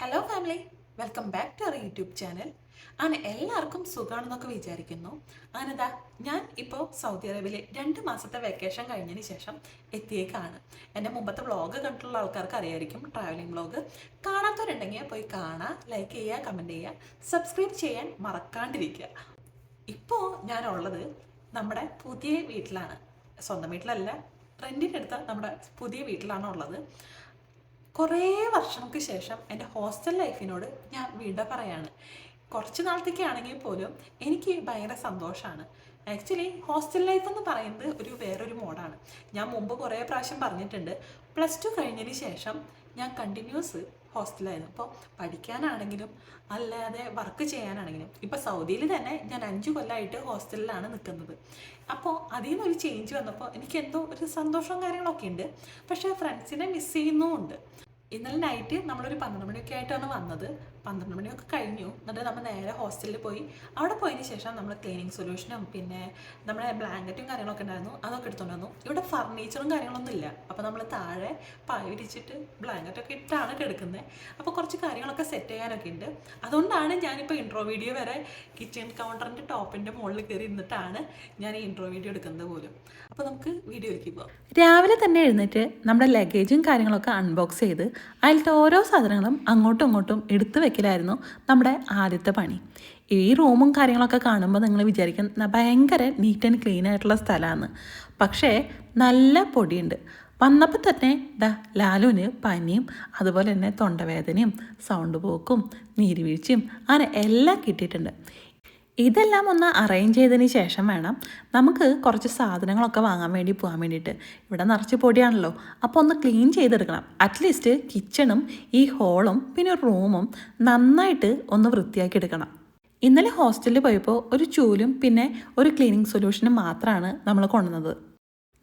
Hello family welcome back to our YouTube channel ആണ് എല്ലാവർക്കും സുഖമാണെന്നൊക്കെ വിചാരിക്കുന്നു. അങ്ങനെതാ ഞാൻ ഇപ്പോൾ സൗദി അറേബ്യയിൽ രണ്ട് മാസത്തെ വെക്കേഷൻ കഴിഞ്ഞതിന് ശേഷം എത്തിയേക്കാണ്. എന്റെ മുമ്പത്തെ വ്ളോഗ് കണ്ടിട്ടുള്ള ആൾക്കാർക്ക് അറിയായിരിക്കും ട്രാവലിംഗ് വ്ളോഗ് കാണാത്തവരുണ്ടെങ്കിൽ പോയി കാണാം ലൈക്ക് ചെയ്യുക കമന്റ് ചെയ്യുക സബ്സ്ക്രൈബ് ചെയ്യാൻ മറക്കാണ്ടിരിക്കുക. ഇപ്പോൾ ഞാനുള്ളത് നമ്മുടെ പുതിയ വീട്ടിലാണ്. സ്വന്തം വീട്ടിലല്ല റെന്റിനെടുത്ത നമ്മുടെ പുതിയ വീട്ടിലാണ് ഉള്ളത് കുറേ വർഷങ്ങൾക്ക് ശേഷം എന്റെ ഹോസ്റ്റൽ ലൈഫിനോട് ഞാൻ വിട പറയാണ്. കുറച്ച് നാളത്തേക്ക് ആണെങ്കിൽ പോലും എനിക്ക് ഭയങ്കര സന്തോഷമാണ്. ആക്ച്വലി ഹോസ്റ്റൽ ലൈഫ് എന്ന് പറയുന്നത് ഒരു വേറൊരു മോഡാണ്. ഞാൻ മുമ്പ് കുറേ പ്രാവശ്യം പറഞ്ഞിട്ടുണ്ട്. പ്ലസ് ടു കഴിഞ്ഞതിന് ശേഷം ഞാൻ കണ്ടിന്യൂസ് ഹോസ്റ്റലായിരുന്നു അപ്പോൾ പഠിക്കാനാണെങ്കിലും അല്ലാതെ വർക്ക് ചെയ്യാനാണെങ്കിലും ഇപ്പോൾ സൗദിയിൽ തന്നെ ഞാൻ അഞ്ച് കൊല്ലമായിട്ട് ഹോസ്റ്റലിലാണ് നിൽക്കുന്നത്. അപ്പോൾ അതിൽ നിന്നൊരു ചേഞ്ച് വന്നപ്പോൾ എനിക്ക് എന്തോ ഒരു സന്തോഷവും കാര്യങ്ങളൊക്കെ ഉണ്ട്. പക്ഷേ ഫ്രണ്ട്സിനെ മിസ് ചെയ്യുന്നുമുണ്ട്. ഇന്നലെ നൈറ്റ് നമ്മളൊരു പന്ത്രണ്ട് മണിയൊക്കെ ആയിട്ടാണ് വന്നത്. പന്ത്രണ്ട് മണിയൊക്കെ കഴിഞ്ഞു. എന്നിട്ട് നമ്മൾ നേരെ ഹോസ്റ്റലിൽ പോയി. അവിടെ പോയതിന് ശേഷം നമ്മൾ ക്ലീനിങ് സൊല്യൂഷനും പിന്നെ നമ്മുടെ ബ്ലാങ്കറ്റും കാര്യങ്ങളൊക്കെ ഉണ്ടായിരുന്നു. അതൊക്കെ എടുത്തുകൊണ്ട് വന്നു. ഇവിടെ ഫർണിച്ചറും കാര്യങ്ങളൊന്നും ഇല്ല. അപ്പോൾ നമ്മൾ താഴെ പായ വിരിച്ചിട്ട് ബ്ലാങ്കറ്റൊക്കെ ഇട്ടാണ് കിടക്കുന്നത് അപ്പോൾ കുറച്ച് കാര്യങ്ങളൊക്കെ സെറ്റ് ചെയ്യാനൊക്കെ ഉണ്ട് അതുകൊണ്ടാണ് ഞാനിപ്പോൾ ഇൻട്രോ വീഡിയോ വരെ കിച്ചൺ കൗണ്ടറിന്റെ ടോപ്പിന്റെ മുകളിൽ കയറി ഇരുന്നിട്ടാണ് ഞാൻ ഈ ഇൻട്രോ വീഡിയോ എടുക്കുന്നത് പോലും. അപ്പോൾ നമുക്ക് വീഡിയോയിലേക്ക് പോകാം രാവിലെ തന്നെ എഴുന്നേറ്റ് നമ്മുടെ ലഗേജും കാര്യങ്ങളൊക്കെ അൺബോക്സ് ചെയ്ത് അതിലത്തെ ഓരോ സാധനങ്ങളും അങ്ങോട്ടും ഇങ്ങോട്ടും എടുത്തു വെക്കലായിരുന്നു നമ്മുടെ ആദ്യത്തെ പണി. ഈ റൂമും കാര്യങ്ങളൊക്കെ കാണുമ്പോൾ നിങ്ങൾ വിചാരിക്കും ഭയങ്കര നീറ്റ് ആൻഡ് ക്ലീൻ ആയിട്ടുള്ള സ്ഥലമാണ്. പക്ഷേ നല്ല പൊടിയുണ്ട്. വന്നപ്പോൾ തന്നെ ദാ ലാലുവിന് പനിയും അതുപോലെ തന്നെ തൊണ്ടവേദനയും സൗണ്ട് പോക്കും നീരുവീഴ്ചയും അങ്ങനെ എല്ലാം കിട്ടിയിട്ടുണ്ട്. ഇതെല്ലാം ഒന്ന് അറേഞ്ച് ചെയ്തതിന് ശേഷം വേണം നമുക്ക് കുറച്ച് സാധനങ്ങളൊക്കെ വാങ്ങാൻ വേണ്ടി പോകാൻ വേണ്ടിയിട്ട്. ഇവിടെ നിറച്ച് പൊടിയാണല്ലോ. അപ്പോൾ ഒന്ന് ക്ലീൻ ചെയ്തെടുക്കണം. അറ്റ്ലീസ്റ്റ് കിച്ചണും ഈ ഹോളും പിന്നെ റൂമും നന്നായിട്ട് ഒന്ന് വൃത്തിയാക്കി എടുക്കണം. ഇന്നലെ ഹോസ്റ്റലിൽ പോയപ്പോൾ ഒരു ചൂലും പിന്നെ ഒരു ക്ലീനിങ് സൊല്യൂഷനും മാത്രമാണ് നമ്മൾ കൊണ്ടുവന്നത്.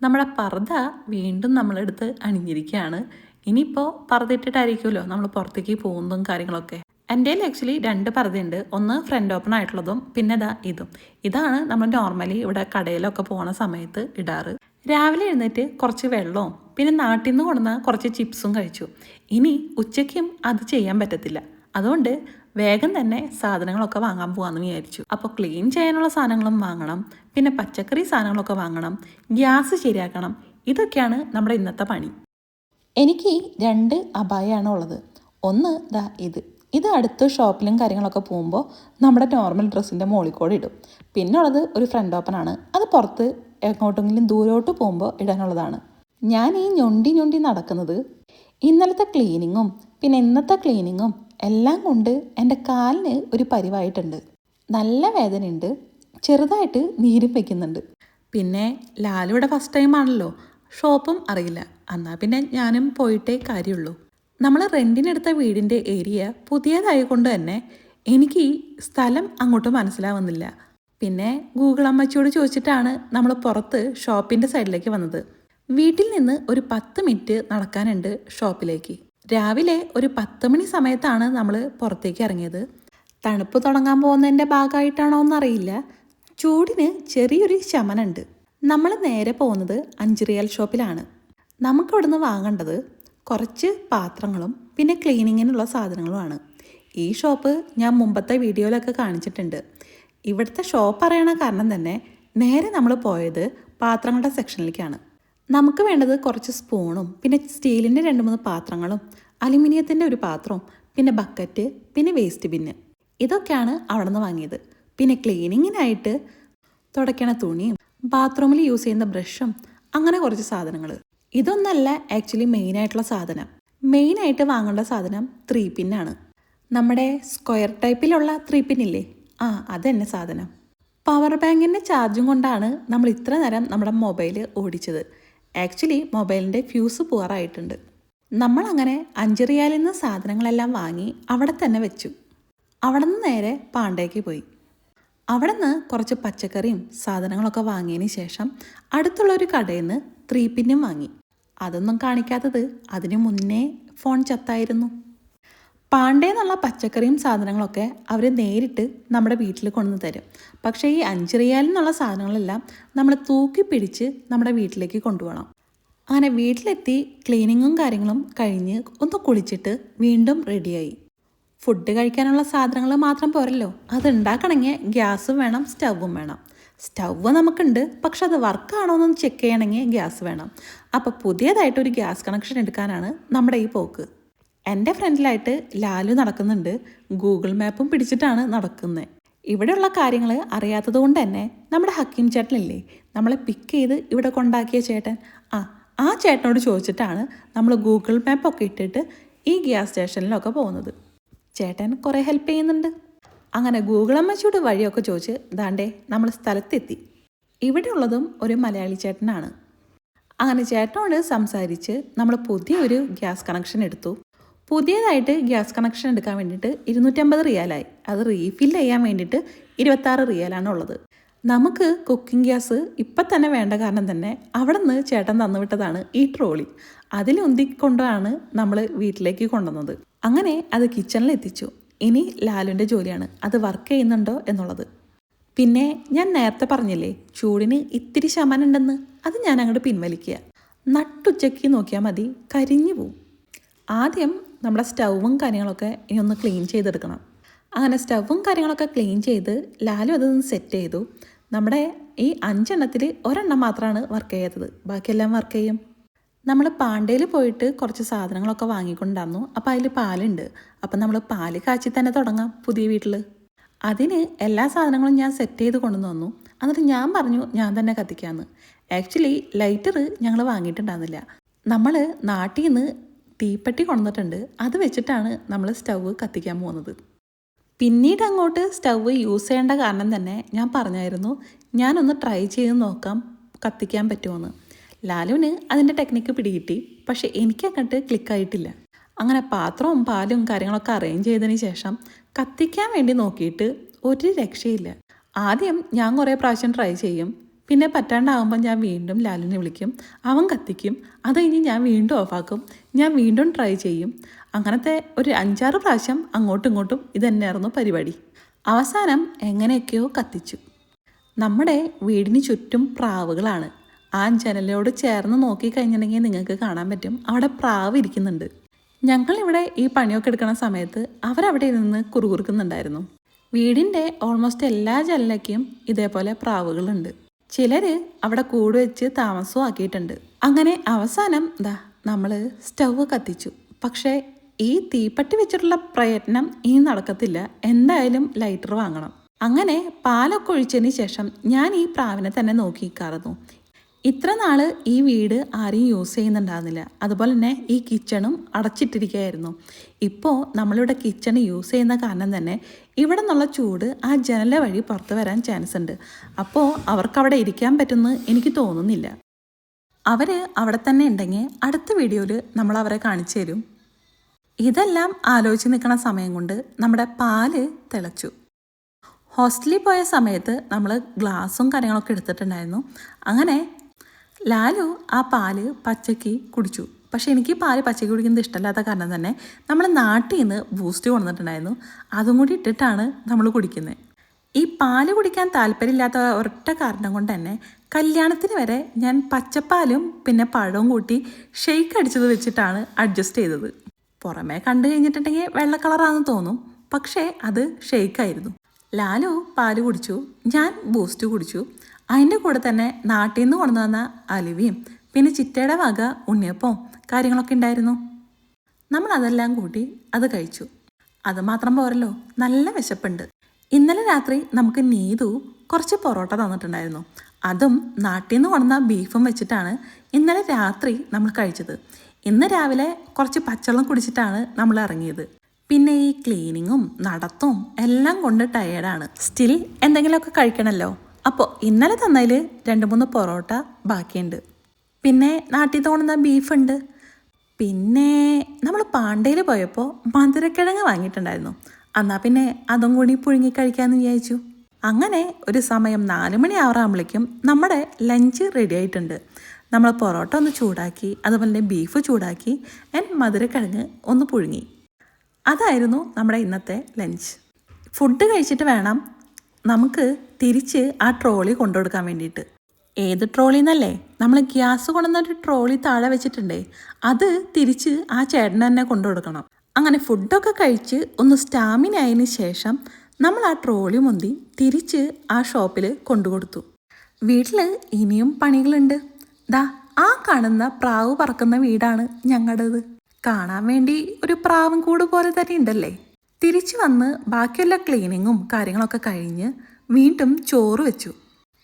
നമ്മുടെ പർദ്ദ വീണ്ടും നമ്മളെടുത്ത് അണിഞ്ഞിരിക്കുകയാണ്. ഇനിയിപ്പോൾ പർദ്ദ ഇട്ടിട്ടായിരിക്കുമല്ലോ നമ്മൾ പുറത്തേക്ക് പോകുന്നതും കാര്യങ്ങളൊക്കെ. എന്റെ കയ്യിൽ ആക്ച്വലി രണ്ട് പർദ്ദയുണ്ട്. ഒന്ന് ഫ്രണ്ട് ഓപ്പൺ ആയിട്ടുള്ളതും പിന്നെ ഇതാ ഇതും. ഇതാണ് നമ്മൾ നോർമലി ഇവിടെ കടയിലൊക്കെ പോകുന്ന സമയത്ത് ഇടാറ്. രാവിലെ എഴുന്നേറ്റ് കുറച്ച് വെള്ളവും പിന്നെ നാട്ടിൽ നിന്ന് കൊണ്ടുവന്ന കുറച്ച് ചിപ്സും കഴിച്ചു. ഇനി ഉച്ചയ്ക്കും അത് ചെയ്യാൻ പറ്റത്തില്ല. അതുകൊണ്ട് വേഗം തന്നെ സാധനങ്ങളൊക്കെ വാങ്ങാൻ പോകാമെന്ന് വിചാരിച്ചു. അപ്പോൾ ക്ലീൻ ചെയ്യാനുള്ള സാധനങ്ങളും വാങ്ങണം പിന്നെ പച്ചക്കറി സാധനങ്ങളൊക്കെ വാങ്ങണം ഗ്യാസ് ശരിയാക്കണം. ഇതൊക്കെയാണ് നമ്മുടെ ഇന്നത്തെ പണി. എനിക്ക് രണ്ട് അപായമാണ് ഉള്ളത്. ഒന്ന് ദാ ഇത്. ഇത് അടുത്ത് ഷോപ്പിലും കാര്യങ്ങളൊക്കെ പോകുമ്പോൾ നമ്മുടെ നോർമൽ ഡ്രസ്സിന്റെ മുകളിൽ കൂടെ ഇടും. പിന്നെ ഉള്ളത് ഒരു ഫ്രണ്ട് ഓപ്പൺ ആണ്. അത് പുറത്ത് എങ്ങോട്ടെങ്കിലും ദൂരോട്ട് പോകുമ്പോൾ ഇടാനുള്ളതാണ്. ഞാൻ ഈ ഞൊണ്ടി ഞൊണ്ടി നടക്കുന്നത് ഇന്നലത്തെ ക്ലീനിങ്ങും പിന്നെ ഇന്നത്തെ ക്ലീനിങ്ങും എല്ലാം കൊണ്ട് എന്റെ കാലിന് ഒരു പരിവായിട്ടുണ്ട്. നല്ല വേദനയുണ്ട്. ചെറുതായിട്ട് നീരും വയ്ക്കുന്നുണ്ട് പിന്നെ ലാലുവിടെ ഫസ്റ്റ് ടൈം ആണല്ലോ. ഷോപ്പും അറിയില്ല. എന്നാൽ പിന്നെ ഞാനും പോയിട്ടേ കാര്യമുള്ളൂ. നമ്മൾ റെന്റിനെടുത്ത വീടിന്റെ ഏരിയ പുതിയതായതുകൊണ്ട് തന്നെ എനിക്ക് ഈ സ്ഥലം അങ്ങോട്ട് മനസ്സിലാവുന്നില്ല. പിന്നെ ഗൂഗിൾ അമ്മച്ചിയോട് ചോദിച്ചിട്ടാണ് നമ്മൾ പുറത്ത് ഷോപ്പിന്റെ സൈഡിലേക്ക് വന്നത്. വീട്ടിൽ നിന്ന് ഒരു പത്ത് മിനിറ്റ് നടക്കാനുണ്ട് ഷോപ്പിലേക്ക്. രാവിലെ ഒരു പത്ത് മണി സമയത്താണ് നമ്മൾ പുറത്തേക്ക് ഇറങ്ങിയത്. തണുപ്പ് തുടങ്ങാൻ പോകുന്നതിന്റെ ഭാഗമായിട്ടാണോ എന്നറിയില്ല. ചൂടിന് ചെറിയൊരു ശമനമുണ്ട്. നമ്മൾ നേരെ പോകുന്നത് അഞ്ചുറിയൽ ഷോപ്പിലാണ്. നമുക്കിവിടുന്ന് വാങ്ങേണ്ടത് കുറച്ച് പാത്രങ്ങളും പിന്നെ ക്ലീനിങ്ങിനുള്ള സാധനങ്ങളുമാണ്. ഈ ഷോപ്പ് ഞാൻ മുമ്പത്തെ വീഡിയോയിലൊക്കെ കാണിച്ചിട്ടുണ്ട്. ഇവിടുത്തെ ഷോപ്പ് അറിയണ കാരണം തന്നെ നേരെ നമ്മൾ പോയത് പാത്രങ്ങളുടെ സെക്ഷനിലേക്കാണ് നമുക്ക് വേണ്ടത് കുറച്ച് സ്പൂണും പിന്നെ സ്റ്റീലിന്റെ രണ്ട് മൂന്ന് പാത്രങ്ങളും അലുമിനിയത്തിന്റെ ഒരു പാത്രവും പിന്നെ ബക്കറ്റ് പിന്നെ വേസ്റ്റ് ബിന്ന് ഇതൊക്കെയാണ് അവിടെ നിന്ന് വാങ്ങിയത്. പിന്നെ ക്ലീനിങ്ങിനായിട്ട് തുടയ്ക്കണ തുണിയും ബാത്റൂമിൽ യൂസ് ചെയ്യുന്ന ബ്രഷും അങ്ങനെ കുറച്ച് സാധനങ്ങൾ ഇതൊന്നല്ല ആക്ച്വലി മെയിൻ ആയിട്ടുള്ള സാധനം. മെയിൻ ആയിട്ട് വാങ്ങേണ്ട സാധനം ത്രീ പിന്നാണ് നമ്മുടെ സ്ക്വയർ ടൈപ്പിലുള്ള ത്രീ പിന്നില്ലേ ആ അതന്നെ സാധനം. പവർ ബാങ്കിന്റെ ചാർജും കൊണ്ടാണ് നമ്മൾ ഇത്ര നേരം നമ്മുടെ മൊബൈൽ ഓടിച്ചത്. ആക്ച്വലി മൊബൈലിന്റെ ഫ്യൂസ് പൂറായിട്ടുണ്ട് നമ്മളങ്ങനെ അഞ്ചറിയാലിൽ നിന്ന് സാധനങ്ങളെല്ലാം വാങ്ങി അവിടെ തന്നെ വെച്ചു. അവിടെ നിന്ന് നേരെ പാണ്ടേക്ക് പോയി. അവിടെ നിന്ന് കുറച്ച് പച്ചക്കറിയും സാധനങ്ങളൊക്കെ വാങ്ങിയതിന് ശേഷം അടുത്തുള്ള ഒരു കടയിൽ നിന്ന് ത്രീ പിന്നും വാങ്ങി. അതൊന്നും കാണിക്കാത്തത് അതിനു മുന്നേ ഫോൺ ചത്തായിരുന്നു. പാണ്ടേ എന്നുള്ള പച്ചക്കറിയും സാധനങ്ങളൊക്കെ അവർ നേരിട്ട് നമ്മുടെ വീട്ടിൽ കൊണ്ടു തരും. പക്ഷേ ഈ അഞ്ച് റിയാലിൽ സാധനങ്ങളെല്ലാം നമ്മൾ തൂക്കി പിടിച്ച് നമ്മുടെ വീട്ടിലേക്ക് കൊണ്ടുപോകണം. അങ്ങനെ വീട്ടിലെത്തി ക്ലീനിങ്ങും കാര്യങ്ങളും കഴിഞ്ഞ് ഒന്ന് കുളിച്ചിട്ട് വീണ്ടും റെഡിയായി. ഫുഡ് കഴിക്കാനുള്ള സാധനങ്ങൾ മാത്രം പോരല്ലോ. അത് ഉണ്ടാക്കണമെങ്കിൽ ഗ്യാസും വേണം സ്റ്റവും വേണം. സ്റ്റൗവ് നമുക്കുണ്ട്. പക്ഷെ അത് വർക്കാണോ എന്ന് ചെക്ക് ചെയ്യണമെങ്കിൽ ഗ്യാസ് വേണം. അപ്പോൾ പുതിയതായിട്ടൊരു ഗ്യാസ് കണക്ഷൻ എടുക്കാനാണ് നമ്മുടെ ഈ പോക്ക്. എന്റെ ഫ്രണ്ടിലായിട്ട് ലാലു നടക്കുന്നുണ്ട്. ഗൂഗിൾ മാപ്പും പിടിച്ചിട്ടാണ് നടക്കുന്നത് ഇവിടെയുള്ള കാര്യങ്ങൾ അറിയാത്തത് കൊണ്ട് തന്നെ നമ്മുടെ ഹക്കീം ചേട്ടനില്ലേ? നമ്മളെ പിക്ക് ചെയ്ത് ഇവിടെ കൊണ്ടാക്കിയ ചേട്ടൻ. ആ ആ ചേട്ടനോട് ചോദിച്ചിട്ടാണ് നമ്മൾ ഗൂഗിൾ മാപ്പൊക്കെ ഇട്ടിട്ട് ഈ ഗ്യാസ് സ്റ്റേഷനിലൊക്കെ പോകുന്നത്. ചേട്ടൻ കുറേ ഹെൽപ്പ് ചെയ്യുന്നുണ്ട്. അങ്ങനെ ഗൂഗിളമ്മച്ചിയുടെ വഴിയൊക്കെ ചോദിച്ച് ദാണ്ടേ നമ്മൾ സ്ഥലത്തെത്തി. ഇവിടെ ഉള്ളതും ഒരു മലയാളി ചേട്ടനാണ്. അങ്ങനെ ചേട്ടനോട് സംസാരിച്ച് നമ്മൾ പുതിയൊരു ഗ്യാസ് കണക്ഷൻ എടുത്തു. പുതിയതായിട്ട് ഗ്യാസ് കണക്ഷൻ എടുക്കാൻ വേണ്ടിയിട്ട് ഇരുന്നൂറ്റമ്പത് റിയാലായി. അത് റീഫിൽ ചെയ്യാൻ വേണ്ടിയിട്ട് ഇരുപത്താറ് റിയാലാണ് ഉള്ളത്. നമുക്ക് കുക്കിംഗ് ഗ്യാസ് ഇപ്പം തന്നെ വേണ്ട കാരണം തന്നെ അവിടെ നിന്ന് ചേട്ടൻ തന്നുവിട്ടതാണ് ഈ ട്രോളി. അതിലുന്തിക്കൊണ്ടാണ് നമ്മൾ വീട്ടിലേക്ക് കൊണ്ടുവന്നത്. അങ്ങനെ അത് കിച്ചണിൽ എത്തിച്ചു ഇനി ലാലുവിന്റെ ജോലിയാണ്. അത് വർക്ക് ചെയ്യുന്നുണ്ടോ എന്നുള്ളത്. പിന്നെ ഞാൻ നേരത്തെ പറഞ്ഞില്ലേ ചൂടിന് ഇത്തിരി ശമനം ഉണ്ടെന്ന്. അത് ഞാൻ അങ്ങോട്ട് പിൻവലിക്കുക. നട്ടുച്ചയ്ക്ക് നോക്കിയാൽ മതി കരിഞ്ഞു പോവും. ആദ്യം നമ്മുടെ സ്റ്റൗവും കാര്യങ്ങളൊക്കെ ഇനി ഒന്ന് ക്ലീൻ ചെയ്തെടുക്കണം. അങ്ങനെ സ്റ്റൗവും കാര്യങ്ങളൊക്കെ ക്ലീൻ ചെയ്ത് ലാലു അതൊന്ന് സെറ്റ് ചെയ്തു. നമ്മുടെ ഈ അഞ്ചെണ്ണത്തിൽ ഒരെണ്ണം മാത്രമാണ് വർക്ക് ചെയ്യാത്തത്. ബാക്കിയെല്ലാം വർക്ക് ചെയ്യും. നമ്മൾ പാണ്ടയിൽ പോയിട്ട് കുറച്ച് സാധനങ്ങളൊക്കെ വാങ്ങിക്കൊണ്ടായിരുന്നു അപ്പോൾ അതിൽ പാലുണ്ട്. അപ്പം നമ്മൾ പാൽ കാച്ചി തന്നെ തുടങ്ങാം പുതിയ വീട്ടിൽ അതിന് എല്ലാ സാധനങ്ങളും ഞാൻ സെറ്റ് ചെയ്ത് കൊണ്ടുവന്ന് വന്നു എന്നിട്ട് ഞാൻ പറഞ്ഞു ഞാൻ തന്നെ കത്തിക്കാമെന്ന് ആക്ച്വലി ലൈറ്റർ ഞങ്ങൾ വാങ്ങിയിട്ടുണ്ടായിരുന്നില്ല. നമ്മൾ നാട്ടിൽ നിന്ന് തീപ്പെട്ടി കൊണ്ടുവന്നിട്ടുണ്ട്. അത് വെച്ചിട്ടാണ് നമ്മൾ സ്റ്റൗവ് കത്തിക്കാൻ പോകുന്നത്. പിന്നീട് അങ്ങോട്ട് സ്റ്റൗവ് യൂസ് ചെയ്യേണ്ട കാരണം തന്നെ ഞാൻ പറഞ്ഞായിരുന്നു ഞാനൊന്ന് ട്രൈ ചെയ്ത് നോക്കാം കത്തിക്കാൻ പറ്റുമോയെന്ന് ലാലുവിന് അതിന്റെ ടെക്നിക്ക് പിടികിട്ടി. പക്ഷെ എനിക്ക് അങ്ങോട്ട് ക്ലിക്കായിട്ടില്ല അങ്ങനെ പാത്രവും പാലും കാര്യങ്ങളൊക്കെ അറേഞ്ച് ചെയ്തതിന് ശേഷം കത്തിക്കാൻ വേണ്ടി നോക്കിയിട്ട് ഒരു രക്ഷയില്ല. ആദ്യം ഞാൻ കുറേ പ്രാവശ്യം ട്രൈ ചെയ്യും. പിന്നെ പറ്റാണ്ടാകുമ്പോൾ ഞാൻ വീണ്ടും ലാലുവിനെ വിളിക്കും. അവൻ കത്തിക്കും. അത് കഴിഞ്ഞ് ഞാൻ വീണ്ടും ഓഫാക്കും ഞാൻ വീണ്ടും ട്രൈ ചെയ്യും. അങ്ങനത്തെ ഒരു അഞ്ചാറ് പ്രാവശ്യം അങ്ങോട്ടും ഇങ്ങോട്ടും ഇതന്നെയായിരുന്നു പരിപാടി. അവസാനം എങ്ങനെയൊക്കെയോ കത്തിച്ചു. നമ്മുടെ വീടിന് ചുറ്റും പ്രാവുകളാണ്. ആ ജനലോട് ചേർന്ന് നോക്കിക്കഴിഞ്ഞിട്ടുണ്ടെങ്കിൽ നിങ്ങൾക്ക് കാണാൻ പറ്റും. അവിടെ പ്രാവ് ഇരിക്കുന്നുണ്ട്. ഞങ്ങളിവിടെ ഈ പണിയൊക്കെ എടുക്കുന്ന സമയത്ത് അവരവിടെ നിന്ന് കുറുകുറുക്കുന്നുണ്ടായിരുന്നു. വീടിന്റെ ഓൾമോസ്റ്റ് എല്ലാ ജനലയ്ക്കും ഇതേപോലെ പ്രാവുകളുണ്ട്. ചിലർ അവിടെ കൂട് വെച്ച് താമസവും ആക്കിയിട്ടുണ്ട്. അങ്ങനെ അവസാനം ദാ നമ്മൾ സ്റ്റൗവ് കത്തിച്ചു. പക്ഷേ ഈ തീപ്പട്ടി വെച്ചിട്ടുള്ള പ്രയത്നം ഇനി നടക്കത്തില്ല. എന്തായാലും ലൈറ്റർ വാങ്ങണം. അങ്ങനെ പാലൊക്കെ ഒഴിച്ചതിന് ശേഷം ഞാൻ ഈ പ്രാവിനെ തന്നെ നോക്കിക്കാറുന്നു ഇത്ര നാൾ ഈ വീട് ആരെയും യൂസ് ചെയ്യുന്നുണ്ടായിരുന്നില്ല. അതുപോലെ തന്നെ ഈ കിച്ചണും അടച്ചിട്ടിരിക്കുകയായിരുന്നു. ഇപ്പോൾ നമ്മളിവിടെ കിച്ചൺ യൂസ് ചെയ്യുന്ന കാരണം തന്നെ ഇവിടെ നിന്നുള്ള ചൂട് ആ ജനല വഴി പുറത്ത് വരാൻ ചാൻസ് ഉണ്ട്. അപ്പോൾ അവർക്കവിടെ ഇരിക്കാൻ പറ്റുമെന്ന് എനിക്ക് തോന്നുന്നില്ല. അവർ അവിടെ തന്നെ ഉണ്ടെങ്കിൽ അടുത്ത വീഡിയോയിൽ നമ്മൾ അവരെ കാണിച്ചു തരും. ഇതെല്ലാം ആലോചിച്ച് നിൽക്കുന്ന സമയം കൊണ്ട് നമ്മുടെ പാൽ തിളച്ചു. ഹോസ്റ്റലിൽ പോയ സമയത്ത് നമ്മൾ ഗ്ലാസും കാര്യങ്ങളൊക്കെ എടുത്തിട്ടുണ്ടായിരുന്നു. അങ്ങനെ ലാലു ആ പാൽ പച്ചയ്ക്ക് കുടിച്ചു. പക്ഷേ എനിക്ക് പാൽ പച്ചയ്ക്ക് കുടിക്കുന്നത് ഇഷ്ടമല്ലാത്ത കാരണം തന്നെ നമ്മൾ നാട്ടിൽ നിന്ന് ബൂസ്റ്റ് കൊണ്ടുവന്നിട്ടുണ്ടായിരുന്നു. അതും കൂടി ഇട്ടിട്ടാണ് നമ്മൾ കുടിക്കുന്നത്. ഈ പാൽ കുടിക്കാൻ താല്പര്യമില്ലാത്ത ഒരൊറ്റ കാരണം കൊണ്ട് തന്നെ കല്യാണത്തിന് വരെ ഞാൻ പച്ചപ്പാലും പിന്നെ പഴവും കൂട്ടി ഷെയ്ക്ക് അടിച്ചത് വെച്ചിട്ടാണ് അഡ്ജസ്റ്റ് ചെയ്തത്. പുറമേ കണ്ടു കഴിഞ്ഞിട്ടുണ്ടെങ്കിൽ വെള്ള കളറാണെന്ന് തോന്നും. പക്ഷേ അത് ഷെയ്ക്കായിരുന്നു ലാലു പാൽ കുടിച്ചു. ഞാൻ ബൂസ്റ്റ് കുടിച്ചു. അതിന്റെ കൂടെ തന്നെ നാട്ടിൽ നിന്ന് കൊണ്ടുവന്ന അലുവിയും പിന്നെ ചിറ്റയുടെ വക ഉണ്ണിയപ്പവും കാര്യങ്ങളൊക്കെ ഉണ്ടായിരുന്നു. നമ്മൾ അതെല്ലാം കൂട്ടി അത് കഴിച്ചു. അത് മാത്രം പോരല്ലോ നല്ല വിശപ്പുണ്ട്. ഇന്നലെ രാത്രി നമുക്ക് നീതു കുറച്ച് പൊറോട്ട തന്നിട്ടുണ്ടായിരുന്നു. അതും നാട്ടിൽ നിന്ന് കൊണ്ടുവന്ന ബീഫും വെച്ചിട്ടാണ് ഇന്നലെ രാത്രി നമ്മൾ കഴിച്ചത്. ഇന്ന് രാവിലെ കുറച്ച് പച്ചവെള്ളം കുടിച്ചിട്ടാണ് നമ്മൾ ഇറങ്ങിയത്. പിന്നെ ഈ ക്ലീനിങ്ങും നടത്തും എല്ലാം കൊണ്ട് ടയേർഡാണ് സ്റ്റിൽ എന്തെങ്കിലുമൊക്കെ കഴിക്കണമല്ലോ അപ്പോൾ ഇന്നലെ തന്നതിൽ രണ്ട് മൂന്ന് പൊറോട്ട ബാക്കിയുണ്ട്. പിന്നെ നാട്ടിൽ തോന്നുന്ന ബീഫുണ്ട്. പിന്നെ നമ്മൾ പാണ്ടയിൽ പോയപ്പോൾ മധുരക്കിഴങ്ങ് വാങ്ങിയിട്ടുണ്ടായിരുന്നു. എന്നാൽ പിന്നെ അതും കൂടി പുഴുങ്ങി കഴിക്കാമെന്ന് വിചാരിച്ചു. അങ്ങനെ ഒരു സമയം നാല് മണി ആറാകുമ്പോഴേക്കും നമ്മുടെ ലഞ്ച് റെഡി ആയിട്ടുണ്ട്. നമ്മൾ പൊറോട്ട ഒന്ന് ചൂടാക്കി അതുപോലെ തന്നെ ബീഫ് ചൂടാക്കി ആൻഡ് മധുരക്കിഴങ്ങ് ഒന്ന് പുഴുങ്ങി. അതായിരുന്നു നമ്മുടെ ഇന്നത്തെ ലഞ്ച്. ഫുഡ് കഴിച്ചിട്ട് വേണം നമുക്ക് തിരിച്ച് ആ ട്രോളി കൊണ്ടുകൊടുക്കാൻ വേണ്ടിയിട്ട്. ഏത് ട്രോളി എന്നല്ലേ നമ്മൾ ഗ്യാസ് കൊണ്ടുവന്നൊരു ട്രോളി താഴെ വെച്ചിട്ടുണ്ടേ. അത് തിരിച്ച് ആ ചേട്ടൻ തന്നെ കൊണ്ടു കൊടുക്കണം അങ്ങനെ ഫുഡൊക്കെ കഴിച്ച് ഒന്ന് സ്റ്റാമിന ആയതിന് ശേഷം നമ്മൾ ആ ട്രോളി മുന്തി തിരിച്ച് ആ ഷോപ്പിൽ കൊണ്ടുകൊടുത്തു. വീട്ടിൽ ഇനിയും പണികളുണ്ട്. ദാ ആ കാണുന്ന പ്രാവ് പറക്കുന്ന വീടാണ് ഞങ്ങളുടേത്. കാണാൻ വേണ്ടി ഒരു പ്രാവും കൂട് പോലെ തന്നെ ഉണ്ടല്ലേ? തിരിച്ചു വന്ന് ബാക്കിയുള്ള ക്ലീനിങ്ങും കാര്യങ്ങളൊക്കെ കഴിഞ്ഞ് വീണ്ടും ചോറ് വെച്ചു.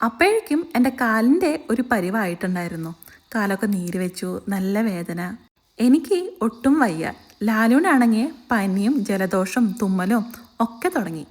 അപ്പോഴേക്കും എന്റെ കാലിന്റെ ഒരു പരിവായിട്ടുണ്ടായിരുന്നു. കാലൊക്കെ നീര് വെച്ചു നല്ല വേദന. എനിക്ക് ഒട്ടും വയ്യ. ലാലുവിനാണെങ്കിൽ പനിയും ജലദോഷം തുമ്മലും ഒക്കെ തുടങ്ങി.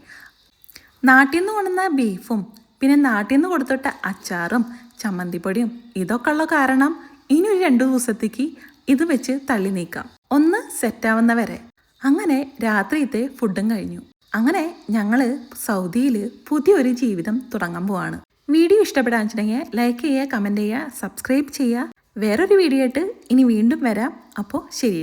നാട്ടിൽ നിന്ന് കൊണ്ടുവന്ന ബീഫും പിന്നെ നാട്ടിൽ നിന്ന് കൊടുത്തിട്ട അച്ചാറും ചമ്മന്തിപ്പൊടിയും ഇതൊക്കെ ഉള്ള കാരണം ഇനി ഒരു രണ്ടു ദിവസത്തേക്ക് ഇത് വെച്ച് തള്ളി നീക്കാം. ഒന്ന് സെറ്റാവുന്ന വരെ അങ്ങനെ രാത്രിയത്തെ ഫുഡും കഴിഞ്ഞു. അങ്ങനെ ഞങ്ങൾ സൗദിയിൽ പുതിയൊരു ജീവിതം തുടങ്ങാൻ പോവാണ്. വീഡിയോ ഇഷ്ടപ്പെടാൻ വെച്ചിട്ടുണ്ടെങ്കിൽ ലൈക്ക് ചെയ്യുക കമന്റ് ചെയ്യുക സബ്സ്ക്രൈബ് ചെയ്യുക. വേറൊരു വീഡിയോ ആയിട്ട് ഇനി വീണ്ടും വരാം. അപ്പോൾ ശരി.